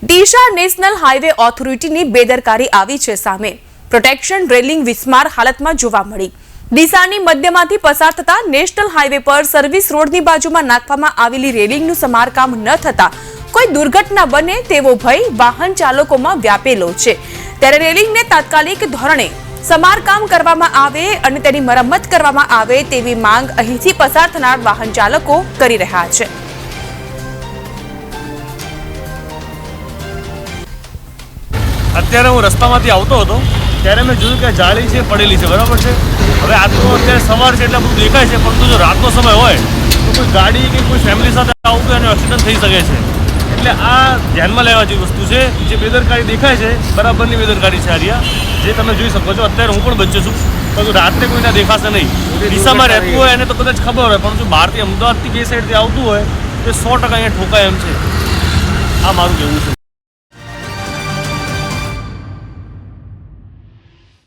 ડીશા national highway ઓથોરિટીની બેદરકારી આવી છે સામે. પ્રોટેક્શન રેલિંગ વિસ્માર હાલતમાં જોવા મળી. ડીસાની મધ્યમાંથી પસાર થતા નેશનલ હાઈવે પર સર્વિસ રોડની બાજુમાં નાખવામાં આવેલી રેલિંગનું સમારકામ ન થતા કોઈ દુર્ઘટના બને તેવો ભય વાહન ચાલકોમાં વ્યાપેલો છે. ત્યારે રેલિંગને તાત્કાલિક ધોરણે સમારકામ કરવામાં આવે અને તેની મરમ્મત કરવામાં આવે તેવી માંગ અહીંથી પસાર થનાર વાહન ચાલકો કરી રહ્યા છે. અત્યારે હું રસ્તામાંથી આવતો હતો, ત્યારે મેં જોયું કે જાળી છે પડેલી છે, બરાબર છે? હવે આ તો અત્યારે સવાર છે એટલે બધું દેખાય છે, પરંતુ જો રાતનો સમય હોય, તો કોઈ ગાડી કે કોઈ ફેમિલી સાથે આવું એનો એક્સિડન્ટ થઈ શકે છે. એટલે આ ધ્યાનમાં લેવા જેવી વસ્તુ છે, જે બેદરકારી દેખાય છે, બરાબરની બેદરકારી છે આર્યા જે તમે જોઈ શકો છો. અત્યારે હું પણ બચ્યો છું, પરંતુ રાત્રે કોઈને દેખાશે નહીં. દિશામાં રહેતું હોય એને તો કદાચ ખબર હોય પણ જો બહારથી અમદાવાદથી બે સાઈડથી આવતું હોય, તો સો ટકા અહીંયા ઠોકાય એમ છે. આ મારું કહેવું છે.